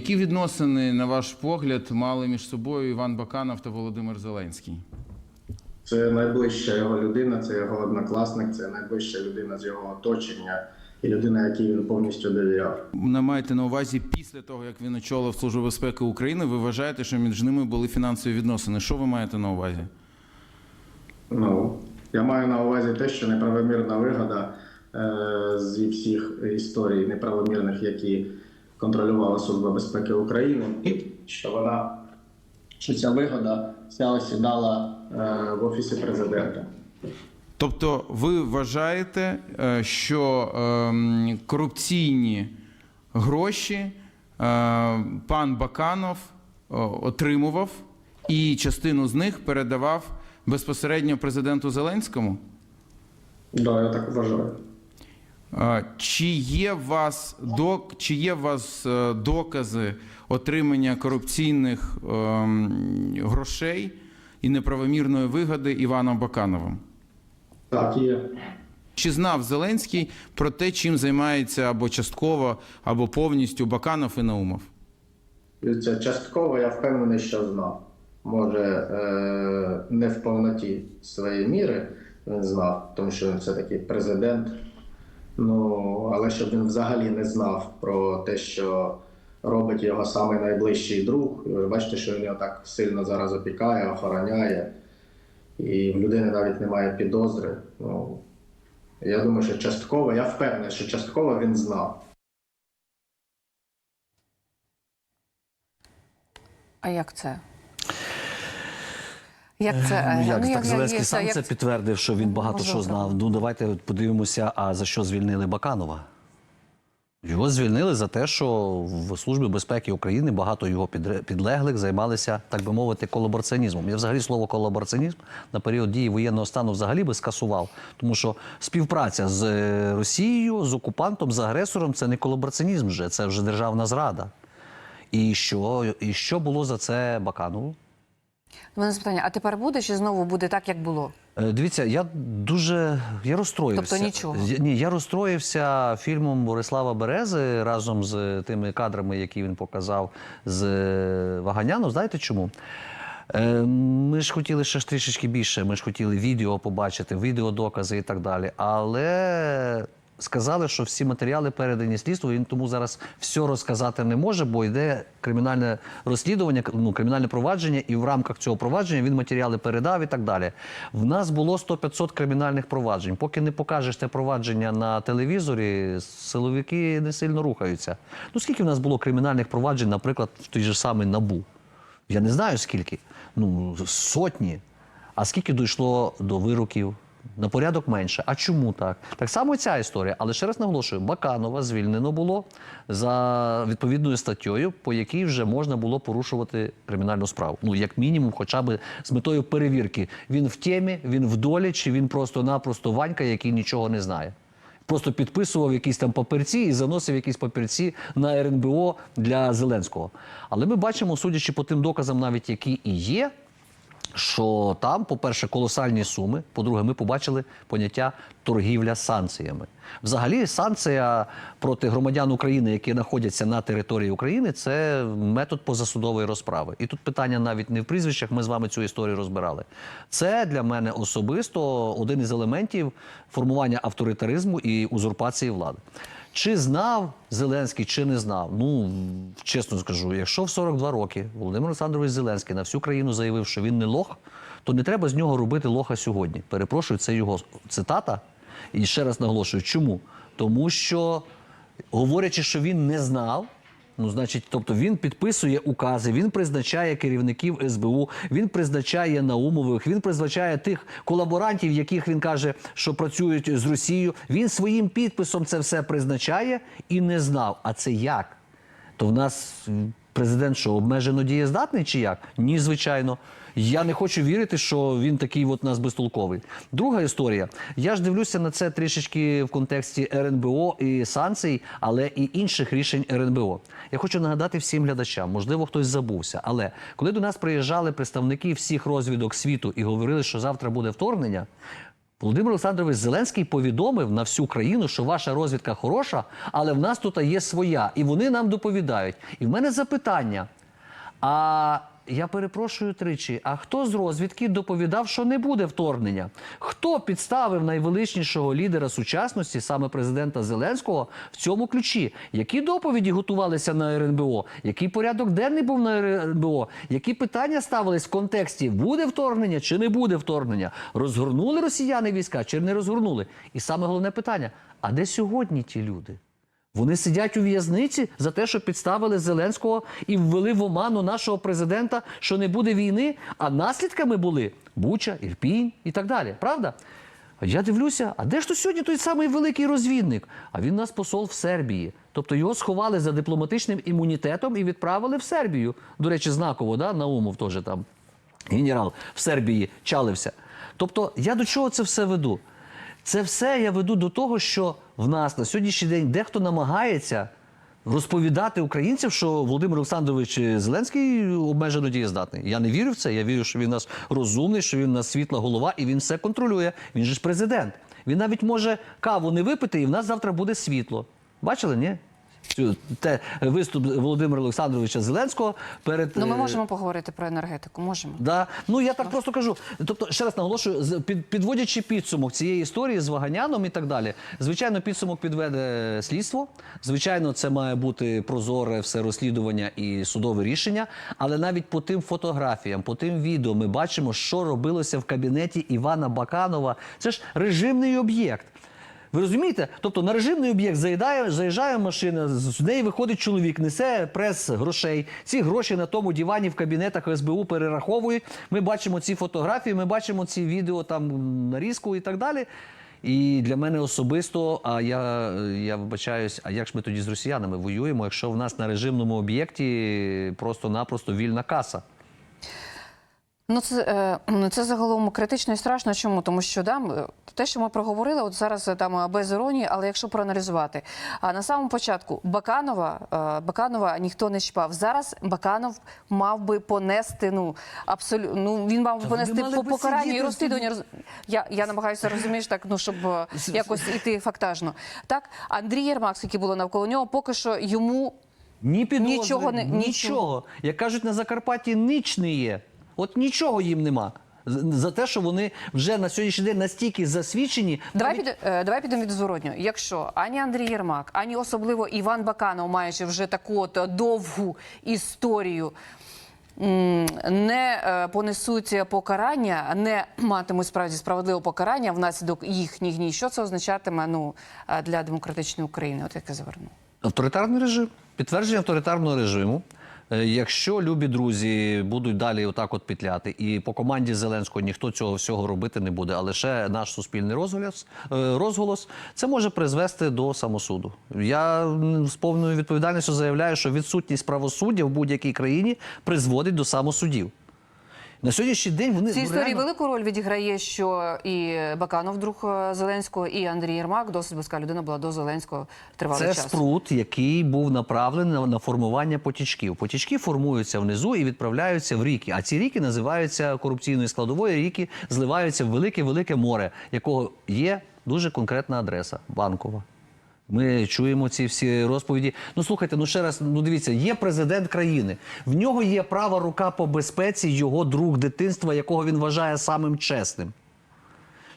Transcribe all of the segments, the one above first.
Які відносини, на ваш погляд, мали між собою Іван Баканов та Володимир Зеленський? Це найближча його людина, це його однокласник, це найближча людина з його оточення і людина, якій він повністю довіряв. Не маєте на увазі після того, як він очолив Службу безпеки України, ви вважаєте, що між ними були фінансові відносини. Що ви маєте на увазі? Ну, я маю на увазі те, що неправомірна вигода е, зі всіх історій неправомірних, які контролювала Служба безпеки України, і що вона що ця вигода вся осідала е, в офісі президента. Тобто, ви вважаєте, е, що ем, корупційні гроші е, пан Баканов отримував і частину з них передавав безпосередньо президенту Зеленському? Да, я так вважаю. Е, Чи є у вас док, чи є у вас е, докази отримання корупційних ем, грошей і неправомірної вигоди Іваном Бакановим? Так, є. Чи знав Зеленський про те, чим займається або частково, або повністю Баканов і Наумов? Це частково я впевнений, що знав. Може, е, не в повноті своєї міри він знав, тому що він все-таки президент. Ну, але щоб він взагалі не знав про те, що робить його самий найближчий друг. Ви бачите, що він його так сильно зараз опікає, охороняє, і в людини навіть немає підозри. Ну, я думаю, що частково, я впевнений, що частково він знав. А як це? Як це? Ну, Е, як ну, так Зеленський сам як- це підтвердив, що він багато що знав. Ну давайте подивимося, а за що звільнили Баканова? Його звільнили за те, що в Службі безпеки України багато його підлеглих займалися, так би мовити, колабораціонізмом. Я взагалі слово колабораціонізм на період дії воєнного стану взагалі би скасував, тому що співпраця з е, Росією, з окупантом, з агресором це не колабораціонізм вже, це вже державна зрада. І що, і що було за це Баканову? У мене запитання, а тепер буде чи знову буде так, як було? Е, Дивіться, я дуже я розстроївся. Тобто нічого? Я- Ні, я розстроївся фільмом Борислава Берези разом з тими кадрами, які він показав з е, Ваганяном. Знаєте чому? Е, Ми ж хотіли ще трішечки більше. Ми ж хотіли відео побачити, відеодокази і так далі. Але сказали, що всі матеріали передані слідству. Він тому зараз все розказати не може, бо йде кримінальне розслідування, ну кримінальне провадження, і в рамках цього провадження він матеріали передав і так далі. В нас було 100-500 кримінальних проваджень. Поки не покажеш те провадження на телевізорі, силовики не сильно рухаються. Ну скільки в нас було кримінальних проваджень, наприклад, в той же самий набу? Я не знаю скільки. Ну, сотні. А скільки дійшло до вироків? На порядок менше. А чому так? Так само ця історія. Але ще раз наголошую: Баканова звільнено було за відповідною статтєю, по якій вже можна було порушувати кримінальну справу. Ну, як мінімум, хоча б з метою перевірки. Він в темі, він в долі, чи він просто-напросто Ванька, який нічого не знає. Просто підписував якісь там папірці і заносив якісь папірці на РНБО для Зеленського. Але ми бачимо, судячи по тим доказам, навіть які і є, що там, по-перше, колосальні суми. По-друге, ми побачили поняття торгівля санкціями. Взагалі, санкція проти громадян України, які знаходяться на території України, це метод позасудової розправи. І тут питання навіть не в прізвищах. Ми з вами цю історію розбирали. Це для мене особисто один із елементів формування авторитаризму і узурпації влади. Чи знав Зеленський, чи не знав? Ну чесно скажу, якщо в 42 роки Володимир Олександрович Зеленський на всю країну заявив, що він не лох, то не треба з нього робити лоха сьогодні. Перепрошую, це його цитата. І ще раз наголошую, чому? Тому що, говорячи, що він не знав. Ну, значить, тобто він підписує укази, він призначає керівників СБУ, він призначає Наумових, він призначає тих колаборантів, яких він каже, що працюють з Росією. Він своїм підписом це все призначає і не знав. А це як? То в нас президент що обмежено дієздатний чи як? Ні, звичайно. Я не хочу вірити, що він такий от нас безтолковий. Друга історія. Я ж дивлюся на це трішечки в контексті РНБО і санкцій, але і інших рішень РНБО. Я хочу нагадати всім глядачам, можливо, хтось забувся. Але коли до нас приїжджали представники всіх розвідок світу і говорили, що завтра буде вторгнення. Володимир Олександрович Зеленський повідомив на всю країну, що ваша розвідка хороша, але в нас тут є своя, і вони нам доповідають. І в мене запитання. А я перепрошую тричі: а хто з розвідки доповідав, що не буде вторгнення? Хто підставив найвеличнішого лідера сучасності, саме президента Зеленського, в цьому ключі? Які доповіді готувалися на РНБО? Який порядок денний був на РНБО? Які питання ставились в контексті буде вторгнення чи не буде вторгнення? Розгорнули росіяни війська чи не розгорнули? І саме головне питання: а де сьогодні ті люди? Вони сидять у в'язниці за те, що підставили Зеленського і ввели в оману нашого президента, що не буде війни, а наслідками були Буча, Ірпінь і так далі. Правда? Я дивлюся, а де ж то сьогодні той самий великий розвідник? А він у нас посол в Сербії. Тобто його сховали за дипломатичним імунітетом і відправили в Сербію. До речі, знаково, да? Наумов теж там генерал в Сербії чалився. Тобто, я до чого це все веду? Це все я веду до того, що в нас на сьогоднішній день дехто намагається розповідати українцям, що Володимир Олександрович Зеленський обмежено дієздатний. Я не вірю в це. Я вірю, що він нас розумний, що він у нас світла голова і він все контролює. Він же ж президент. Він навіть може каву не випити, і в нас завтра буде світло. Бачили, ні? Цю- Те виступ Володимира Олександровича Зеленського перед Ну, ми е, можемо поговорити про енергетику. Можемо. Да. Ну я так просто кажу. Тобто, ще раз наголошую, під, підводячи підсумок цієї історії з Ваганяном і так далі. Звичайно, підсумок підведе слідство. Звичайно, це має бути прозоре все розслідування і судове рішення. Але навіть по тим фотографіям, по тим відео, ми бачимо, що робилося в кабінеті Івана Баканова. Це ж режимний об'єкт. Ви розумієте? Тобто на режимний об'єкт заїдає, заїжджає машина, з неї виходить чоловік, несе прес грошей. Ці гроші на тому дивані в кабінетах СБУ перераховують. Ми бачимо ці фотографії, ми бачимо ці відео там нарізку і так далі. І для мене особисто, а я, я вибачаюсь, а як ж ми тоді з росіянами воюємо, якщо в нас на режимному об'єкті просто-напросто вільна каса? Ну, це, е, ну, це загалом критично і страшно. Чому? Тому що да, те, що ми проговорили, от зараз е, там без іронії, але якщо проаналізувати. А на самому початку Баканова, е, Баканова ніхто не чіпав. Зараз Баканов мав би понести, ну, абсолютно, ну, він мав би понести по би покарання і розслідування. Роз- Я, я намагаюся, розумієш, так, ну, щоб якось іти фактажно. Так, Андрій Єрмак, скільки було навколо нього, поки що йому Ні підозри, Нічого не- нічого. нічого. Як кажуть, на Закарпатті ніч не є. От нічого їм нема. За те, що вони вже на сьогоднішній день настільки засвідчені. Давай, навіть- під, е, давай підемо від зворотнього. Якщо ані Андрій Єрмак, ані особливо Іван Баканов, маючи вже таку от довгу історію, не е, понесуть покарання, не матимуть справді справедливого покарання внаслідок їхніх дій, що це означатиме ну, е, для демократичної України? От як я заверну. Авторитарний режим. Підтвердження авторитарного режиму. Е, Якщо любі друзі будуть далі отак от петляти, і по команді Зеленського ніхто цього всього робити не буде, а лише наш суспільний розголос, е, розголос це може призвести до самосуду. Я з повною відповідальністю заявляю, що відсутність правосуддя в будь-якій країні призводить до самосудів. На сьогоднішній день вони цій ну, історії реально- велику роль відіграє, що і Баканов, друг е, Зеленського, і Андрій Єрмак, досить близька людина, була до Зеленського тривалий Це час. спрут, який був направлений на, на формування потічків. Потічки формуються внизу і відправляються в ріки. А ці ріки називаються корупційною складовою. Ріки зливаються в велике-велике море, якого є дуже конкретна адреса банкова. Ми чуємо ці всі розповіді. Ну слухайте, ну ще раз, ну дивіться, є президент країни. В нього є права рука по безпеці, його друг дитинства, якого він вважає самим чесним.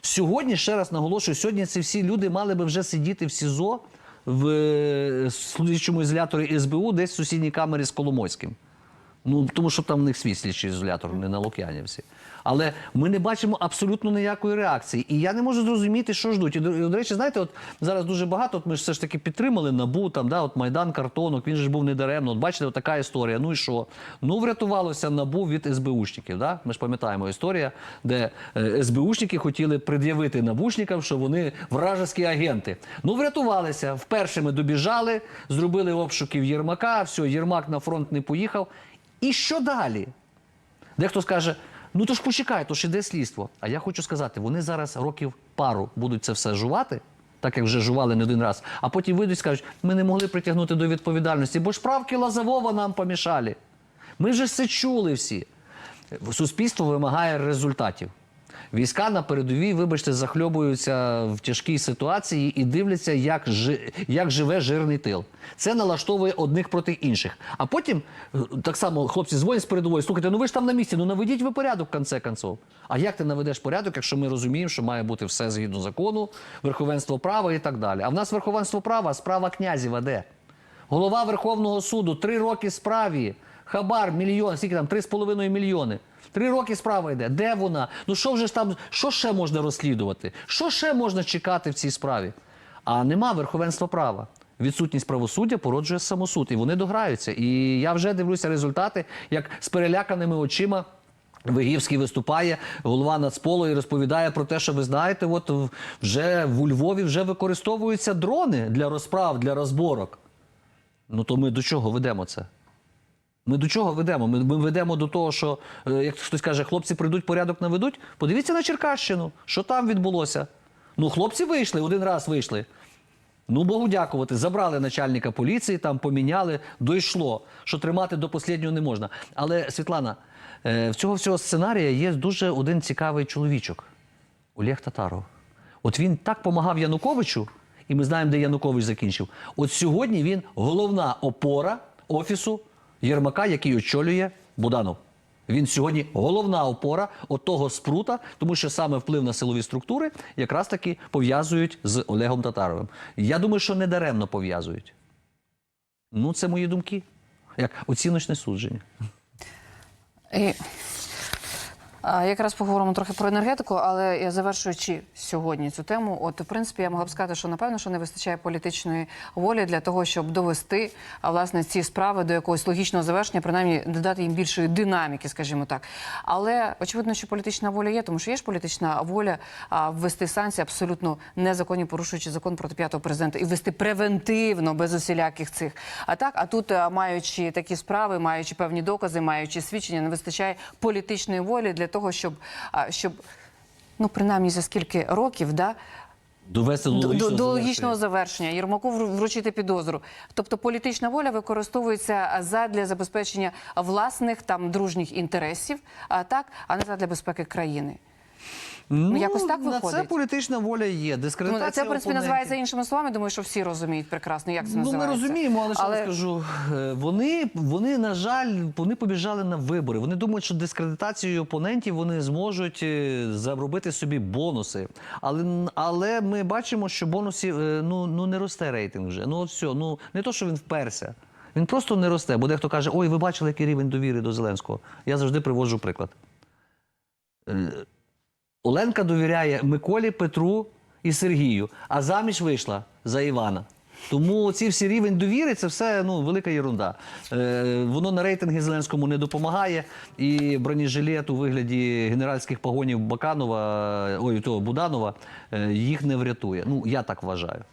Сьогодні, ще раз наголошую, сьогодні ці всі люди мали би вже сидіти в СІЗО в е, слідчому ізоляторі СБУ, десь в сусідній камері з Коломойським. Ну, тому що там в них свій слідчий ізолятор, не на Лук'янівці. Але ми не бачимо абсолютно ніякої реакції. І я не можу зрозуміти, що ждуть. І, до, речі, знаєте, от зараз дуже багато, от ми ж все ж таки підтримали НАБУ, там, да, от Майдан картонок, він ж був недаремно. От бачите, от така історія. Ну і що? Ну, врятувалося НАБУ від СБУшників. Да? Ми ж пам'ятаємо історія, де е, СБУшники хотіли пред'явити набушникам, що вони вражеські агенти. Ну, врятувалися. Вперше ми добіжали, зробили обшуків Єрмака, все, Єрмак на фронт не поїхав. І що далі? Дехто скаже: ну то ж почекай, то ж іде слідство. А я хочу сказати, вони зараз років пару будуть це все жувати, так як вже жували не один раз, а потім вийдуть і скажуть, ми не могли притягнути до відповідальності, бо ж правки Лазового нам помішали. Ми вже все чули всі. Суспільство вимагає результатів. Війська на передовій, вибачте, захльобуються в тяжкій ситуації і дивляться, як, жи, як живе жирний тил. Це налаштовує одних проти інших. А потім е, так само хлопці дзвонять з передової. Слухайте, ну ви ж там на місці, ну наведіть ви порядок в конце концов. А як ти наведеш порядок, якщо ми розуміємо, що має бути все згідно закону, верховенство права і так далі. А в нас верховенство права, а справа князєва де? Голова Верховного суду три роки справі. Хабар, мільйон, скільки там, три з половиною мільйони. Три роки справа йде. Де вона? Ну що вже ж там, що ще можна розслідувати? Що ще можна чекати в цій справі? А нема верховенства права. Відсутність правосуддя породжує самосуд, і вони дограються. І я вже дивлюся результати, як з переляканими очима. Вигівський виступає, голова Нацполу і розповідає про те, що ви знаєте, от вже в Львові вже використовуються дрони для розправ, для розборок. Ну то ми до чого ведемо це? Ми до чого ведемо? Ми, ми ведемо до того, що, е, як хтось каже, хлопці прийдуть, порядок наведуть. Подивіться на Черкащину, що там відбулося. Ну, хлопці вийшли, один раз вийшли. Ну, Богу дякувати. Забрали начальника поліції, там поміняли, дійшло, що тримати до останнього не можна. Але, Світлана, е, в цього всього сценарія є дуже один цікавий чоловічок Олег Татаров. От він так помагав Януковичу, і ми знаємо, де Янукович закінчив. От сьогодні він головна опора офісу Єрмака, який очолює Буданов. Він сьогодні головна опора отого спрута, тому що саме вплив на силові структури якраз таки пов'язують з Олегом Татаровим. Я думаю, що не даремно пов'язують. Ну, це мої думки. Як оціночне судження. А, якраз поговоримо трохи про енергетику, але я завершуючи сьогодні цю тему, от в принципі я могла б сказати, що напевно що не вистачає політичної волі для того, щоб довести власне ці справи до якогось логічного завершення, принаймні додати їм більшої динаміки, скажімо так. Але очевидно, що політична воля є, тому що є ж політична воля ввести санкції абсолютно незаконні, порушуючи закон проти п'ятого президента, і ввести превентивно без усіляких цих. А так, а тут, маючи такі справи, маючи певні докази, маючи свідчення, не вистачає політичної волі для того, щоб, щоб ну принаймні за скільки років, да. Довести до До, до, логічного завершення. Єрмаку вручити підозру. Тобто політична воля використовується задля забезпечення власних там дружніх інтересів, а так, а не задля безпеки країни. Ну, якось так на виходить. Це політична воля є. Тому Дискредитація це в принципі опонентів. називається іншими словами. Думаю, що всі розуміють прекрасно, як це Ну, ми називається. розуміємо, але ще Але- раз кажу, е, вони, вони, на жаль, вони побіжали на вибори. Вони думають, що дискредитацією опонентів вони зможуть е, заробити собі бонуси. Але, але ми бачимо, що бонусів е, ну, ну, не росте рейтинг вже. Ну, от все, ну не то, що він вперся. Він просто не росте. Бо дехто каже, ой, ви бачили, який рівень довіри до Зеленського. Я завжди приводжу приклад. Е, Оленка довіряє Миколі, Петру і Сергію, а заміж вийшла за Івана. Тому ці всі рівень довіри це все ну, велика єрунда. Е, воно на рейтинги Зеленському не допомагає. І бронежилет у вигляді генеральських погонів Баканова, ой, того Буданова, е, їх не врятує. Ну, я так вважаю.